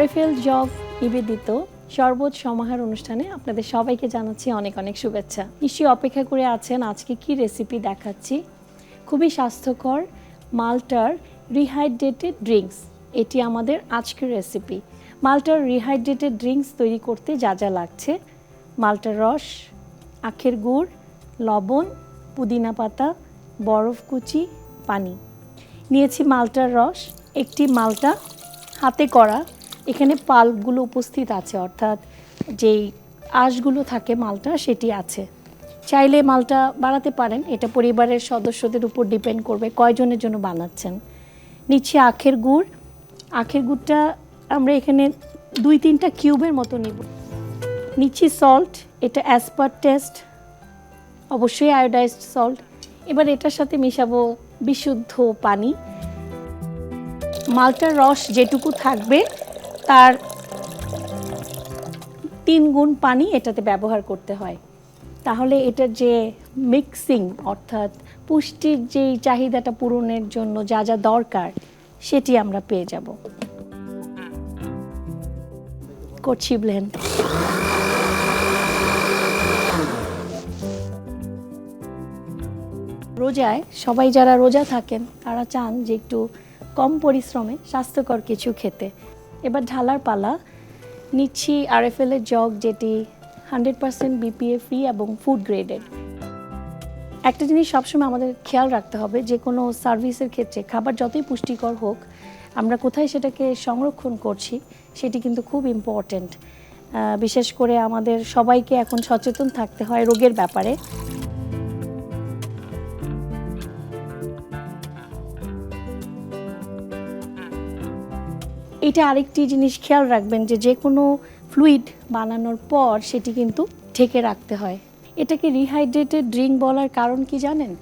RFL job নিবেদিত শরবত সমাহার অনুষ্ঠানে আপনাদের সবাইকে জানাচ্ছি অনেক অনেক শুভেচ্ছা। নিশ্চয়ই অপেক্ষা করে আছেন, আজকে কি রেসিপি দেখাচ্ছি? খুবই স্বাস্থ্যকর মাল্টার রিহাইড্রেটেড ড্রিঙ্কস এটি আমাদের আজকের রেসিপি মাল্টার রিহাইড্রেটেড ড্রিঙ্কস তৈরি করতে যা যা লাগছে। মাল্টার রস, আখের গুড়, লবণ, পুদিনা পাতা, বরফ কুচি, পানি। নিয়েছি মালটার রস। একটি মালটা হাতে করা এখানে পাল্পগুলো উপস্থিত আছে, অর্থাৎ যেই আঁশগুলো থাকে মালটা সেটি আছে। চাইলে মালটা বাড়াতে পারেন, এটা পরিবারের সদস্যদের উপর ডিপেন্ড করবে কয়জনের জন্য বানাচ্ছেন। নিচ্ছি আখের গুড়। আখের গুড়টা আমরা এখানে দুই তিনটা কিউবের মতো নিব। নিচ্ছি সল্ট, এটা অ্যাজ পার টেস্ট অবশ্যই আয়োডাইজড সল্ট এবার এটার সাথে মেশাবো বিশুদ্ধ পানি। মালটার রস যেটুকু থাকবে তার তিন গুণ পানি এটাতে ব্যবহার করতে হয়। তাহলে এটার যে মিক্সিং অর্থাৎ পুষ্টির যেই চাহিদাটা পূরণের জন্য যা যা দরকার, সেটি আমরা পেয়ে যাব। করছি ব্লেন্ড রোজায় সবাই যারা রোজা থাকেন, তারা চান যে একটু কম পরিশ্রমে স্বাস্থ্যকর কিছু খেতে। এবার পালা। নিচ্ছি আরএফএল এর জগ যেটি হান্ড্রেড পার্সেন্ট বিপিএ ফ্রি এবং ফুড গ্রেডেড একটা জিনিস সবসময় আমাদের খেয়াল রাখতে হবে, যে কোনো সার্ভিসের ক্ষেত্রে, খাবার যতই পুষ্টিকর হোক, আমরা কোথায় সেটাকে সংরক্ষণ করছি, সেটি কিন্তু খুব ইম্পর্ট্যান্ট বিশেষ করে আমাদের সবাইকে এখন সচেতন থাকতে হয় রোগের ব্যাপারে। এটা আরেকটি জিনিস খেয়াল রাখবেন যে যে কোনো ফ্লুইড বানানোর পর সেটি কিন্তু ঢেকে রাখতে হয়। এটাকে রিহাইড্রেটেড ড্রিঙ্ক বলার কারণ কি জানেন?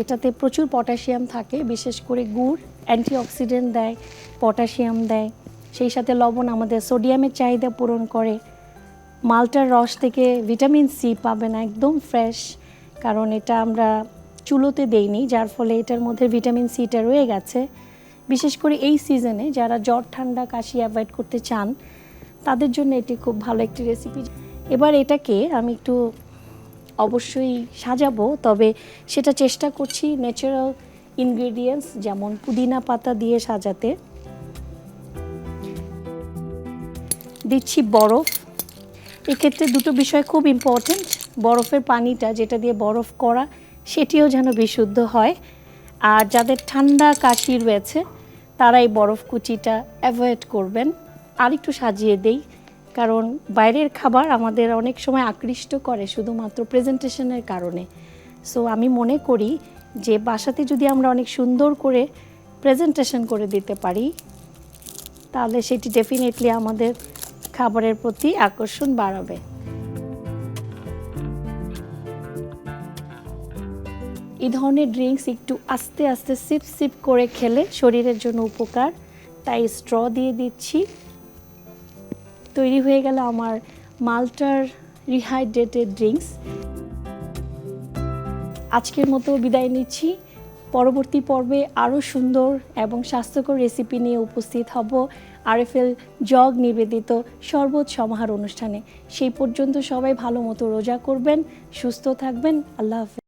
এটাতে প্রচুর পটাশিয়াম থাকে, বিশেষ করে গুড় অ্যান্টিঅক্সিডেন্ট দেয় পটাশিয়াম দেয়। সেই সাথে লবণ আমাদের সোডিয়ামের চাহিদা পূরণ করে। মালটার রস থেকে ভিটামিন সি পাবেন একদম ফ্রেশ কারণ এটা আমরা চুলোতে দেইনি, যার ফলে এটার মধ্যে ভিটামিন সিটা রয়ে গেছে। বিশেষ করে এই সিজনে যারা জ্বর, ঠান্ডা, কাশি অ্যাভয়েড করতে চান, তাদের জন্য এটি খুব ভালো একটি রেসিপি এবার এটাকে আমি একটু অবশ্যই সাজাবো, তবে সেটা চেষ্টা করছি ন্যাচারাল ইনগ্রেডিয়েন্টস যেমন পুদিনা পাতা দিয়ে সাজাতে। দিচ্ছি বরফ। এক্ষেত্রে দুটো বিষয় খুব ইম্পর্ট্যান্ট বরফের পানিটা যেটা দিয়ে বরফ করা, সেটিও যেন বিশুদ্ধ হয়। আর যাদের ঠান্ডা কাশি রয়েছে তারা এই বরফ কুচিটা অ্যাভয়েড করবেন। আর একটু সাজিয়ে দেই, কারণ বাইরের খাবার আমাদের অনেক সময় আকৃষ্ট করে শুধুমাত্র প্রেজেন্টেশনের কারণে। সো আমি মনে করি যে বাসাতে যদি আমরা অনেক সুন্দর করে প্রেজেন্টেশন করে দিতে পারি, তাহলে সেটি ডেফিনেটলি আমাদের খাবারের প্রতি আকর্ষণ বাড়াবে। এই ধরনের ড্রিঙ্কস একটু আস্তে আস্তে সিপ সিপ করে খেলে শরীরের জন্য উপকার। তাই স্ট্র দিয়ে দিচ্ছি। তৈরি হয়ে গেল আমার মাল্টার রিহাইড্রেটেড ড্রিঙ্কস আজকের মতো বিদায় নিচ্ছি। পরবর্তী পর্বে আরও সুন্দর এবং স্বাস্থ্যকর রেসিপি নিয়ে উপস্থিত হব আরএফএল জগ নিবেদিত শরবত সমাহার অনুষ্ঠানে। সেই পর্যন্ত সবাই ভালো মতো রোজা করবেন, সুস্থ থাকবেন। আল্লাহ হাফেজ।